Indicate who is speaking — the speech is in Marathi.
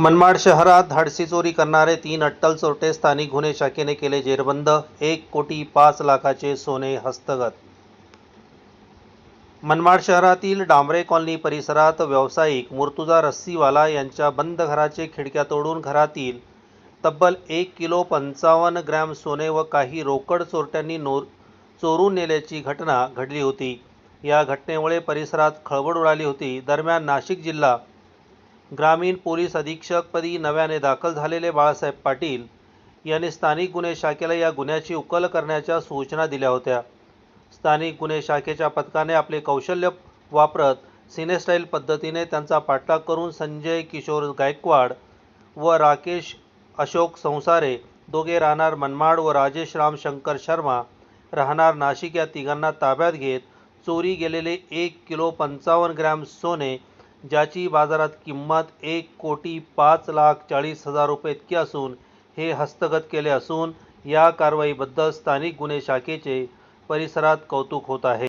Speaker 1: मनमाड शहरात धाडसी चोरी करणारे तीन अट्टल चोरटे स्थानिक गुन्हे शाखेने केले जेरबंद. एक कोटी पाच लाखाचे सोने हस्तगत. मनमाड शहरातील डांबरे कॉलनी परिसरात व्यावसायिक मुर्तुजा रस्सीवाला यांच्या बंद घराचे खिडक्या तोडून घरातील तब्बल एक किलो पंचावन्न ग्रॅम सोने व काही रोकड चोरट्यांनी नो चोरून नेल्याची घटना घडली होती. या घटनेमुळे परिसरात खळबळ उडाली होती. दरम्यान नाशिक जिल्हा ग्रामीण पोलीस अधीक्षकपदी नव्याने दाखल झालेले बाळासाहेब पाटील यांनी स्थानिक गुन्हे शाखेला या गुन्ह्याची उकल करण्याच्या सूचना दिल्या होत्या. स्थानिक गुन्हे शाखेच्या पथकाने आपले कौशल्य वापरत सिनेस्टाईल पद्धतीने त्यांचा पाठलाग करून संजय किशोर गायकवाड व राकेश अशोक संसारे दोघे राहणार मनमाड व राजेश राम शंकर शर्मा राहणार नाशिक या तिघांना ताब्यात घेत चोरी गेलेले एक किलो पंचावन्न ग्रॅम सोने ज्याची बाजारात किंमत एक कोटी पाच लाख चाळीस हजार रुपये इतकी असून हे हस्तगत केले असून या कारवाईबद्दल स्थानिक गुन्हे शाखेचे परिसरात कौतुक होत आहे.